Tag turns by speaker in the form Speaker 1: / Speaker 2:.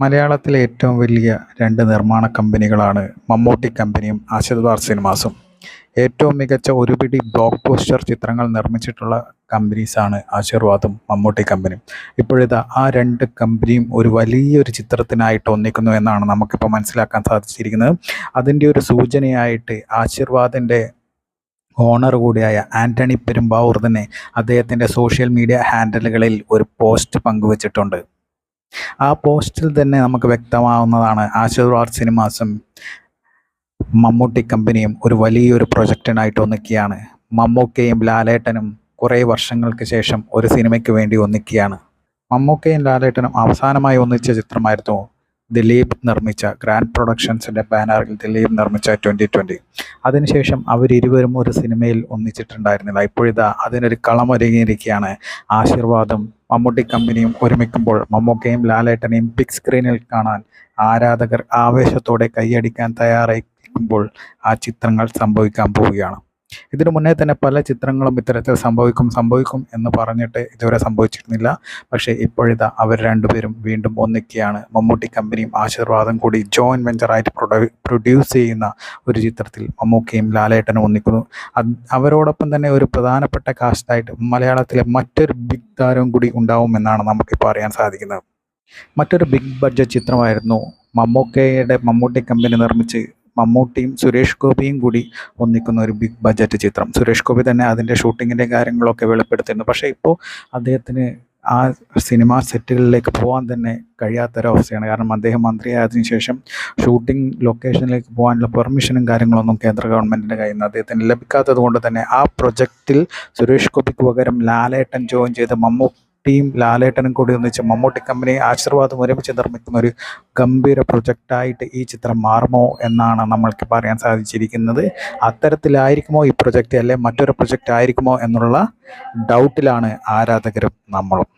Speaker 1: മലയാളത്തിലെ ഏറ്റവും വലിയ രണ്ട് നിർമ്മാണ കമ്പനികളാണ് മമ്മൂട്ടി കമ്പനിയും ആശിർവാർ സിനിമാസും. ഏറ്റവും മികച്ച ഒരുപിടി ബ്ലോക്ക് പോസ്റ്റർ ചിത്രങ്ങൾ നിർമ്മിച്ചിട്ടുള്ള കമ്പനീസാണ് ആശീർവാദും മമ്മൂട്ടി കമ്പനിയും. ഇപ്പോഴിതാ ആ രണ്ട് കമ്പനിയും ഒരു വലിയൊരു ചിത്രത്തിനായിട്ട് ഒന്നിക്കുന്നു എന്നാണ് നമുക്കിപ്പോൾ മനസ്സിലാക്കാൻ സാധിച്ചിരിക്കുന്നത്. അതിന്റെ ഒരു സൂചനയായിട്ട് ആശീർവാദിന്റെ ഓണർ കൂടിയായ ആന്റണി പെരുമ്പാവൂർ തന്നെ അദ്ദേഹത്തിന്റെ സോഷ്യൽ മീഡിയ ഹാൻഡലുകളിൽ ഒരു പോസ്റ്റ് പങ്കുവച്ചിട്ടുണ്ട്. ആ പോസ്റ്റിൽ തന്നെ നമുക്ക് വ്യക്തമാവുന്നതാണ് ആശീർവാദ് സിനിമാസും മമ്മൂട്ടി കമ്പനിയും ഒരു വലിയൊരു പ്രൊജക്റ്റിനായിട്ട് ഒന്നിക്കുകയാണ്. മമ്മൂക്കയും ലാലേട്ടനും കുറേ വർഷങ്ങൾക്ക് ശേഷം ഒരു സിനിമയ്ക്ക് വേണ്ടി ഒന്നിക്കുകയാണ്. മമ്മൂക്കയും ലാലേട്ടനും അവസാനമായി ഒന്നിച്ച ചിത്രമായിരുന്നു ദിലീപ് നിർമ്മിച്ച ഗ്രാൻഡ് പ്രൊഡക്ഷൻസിന്റെ ബാനറിൽ ദിലീപ് നിർമ്മിച്ച ട്വന്റി ട്വന്റി. അതിനുശേഷം അവരിരുവരും ഒരു സിനിമയിൽ ഒന്നിച്ചിട്ടുണ്ടായിരുന്നില്ല. ഇപ്പോഴിതാ അതിനൊരു കളമൊരുങ്ങിയിരിക്കുകയാണ്. ആശീർവാദം മമ്മൂട്ടി കമ്പനിയും ഒരുമിക്കുമ്പോൾ മമ്മൂക്കയും ലാലേട്ടനെയും ബിഗ് സ്ക്രീനിൽ കാണാൻ ആരാധകർ ആവേശത്തോടെ കൈയടിക്കാൻ തയ്യാറായിരിക്കുമ്പോൾ ആ ചിത്രങ്ങൾ സംഭവിക്കാൻ പോവുകയാണ്. ഇതിനു മുന്നേ തന്നെ പല ചിത്രങ്ങളും ഇത്തരത്തിൽ സംഭവിക്കും സംഭവിക്കും എന്ന് പറഞ്ഞിട്ട് ഇതുവരെ സംഭവിച്ചിരുന്നില്ല. പക്ഷേ ഇപ്പോഴിതാ അവർ രണ്ടുപേരും വീണ്ടും ഒന്നിക്കുകയാണ്. മമ്മൂട്ടി കമ്പനിയും ആശീർവാദം കൂടി ജോയിന്റ് വെഞ്ചറായിട്ട് പ്രൊഡ്യൂ പ്രൊഡ്യൂസ് ചെയ്യുന്ന ഒരു ചിത്രത്തിൽ മമ്മൂക്കയും ലാലേട്ടനും ഒന്നിക്കുന്നു. അവരോടൊപ്പം തന്നെ ഒരു പ്രധാനപ്പെട്ട കാസ്റ്റായിട്ട് മലയാളത്തിലെ മറ്റൊരു ബിഗ് താരവും കൂടി ഉണ്ടാവുമെന്നാണ് നമുക്കിപ്പോൾ അറിയാൻ സാധിക്കുന്നത്. മറ്റൊരു ബിഗ് ബഡ്ജറ്റ് ചിത്രമായിരുന്നു മമ്മൂക്കയുടെ മമ്മൂട്ടി കമ്പനി നിർമ്മിച്ച് മമ്മൂട്ടിയും സുരേഷ് ഗോപിയും കൂടി ഒന്നിക്കുന്ന ഒരു ബിഗ് ബജറ്റ് ചിത്രം. സുരേഷ് ഗോപി തന്നെ അതിന്റെ ഷൂട്ടിങ്ങിന്റെ കാര്യങ്ങളൊക്കെ വെളിപ്പെടുത്തിയിരുന്നു. പക്ഷേ ഇപ്പോൾ അദ്ദേഹത്തിന് ആ സിനിമാ സെറ്റുകളിലേക്ക് പോകാൻ തന്നെ കഴിയാത്തൊരവസ്ഥയാണ്. കാരണം അദ്ദേഹം മന്ത്രിയായതിനു ശേഷം ഷൂട്ടിംഗ് ലൊക്കേഷനിലേക്ക് പോകാനുള്ള പെർമിഷനും കാര്യങ്ങളൊന്നും കേന്ദ്ര ഗവൺമെന്റിന്റെ കയ്യിൽ നിന്ന് അദ്ദേഹത്തിന് ലഭിക്കാത്തത് കൊണ്ട് തന്നെ ആ പ്രൊജക്റ്റിൽ സുരേഷ് ഗോപിക്ക് പകരം ലാലേട്ടൻ ജോയിൻ ചെയ്ത് മമ്മൂട്ടിയും ലാലേട്ടനും കൂടി ഒന്നിച്ച് മമ്മൂട്ടി കമ്പനി ആശീർവാദം ഒരുമിച്ച് നിർമ്മിക്കുന്ന ഒരു ഗംഭീര പ്രൊജക്റ്റായിട്ട് ഈ ചിത്രം മാറുമോ എന്നാണ് നമ്മൾക്ക് പറയാൻ സാധിച്ചിരിക്കുന്നത്. അത്തരത്തിലായിരിക്കുമോ ഈ പ്രൊജക്റ്റ് അല്ലെ മറ്റൊരു പ്രൊജക്റ്റ് ആയിരിക്കുമോ എന്നുള്ള ഡൗട്ടിലാണ് ആരാധകരും നമ്മളും.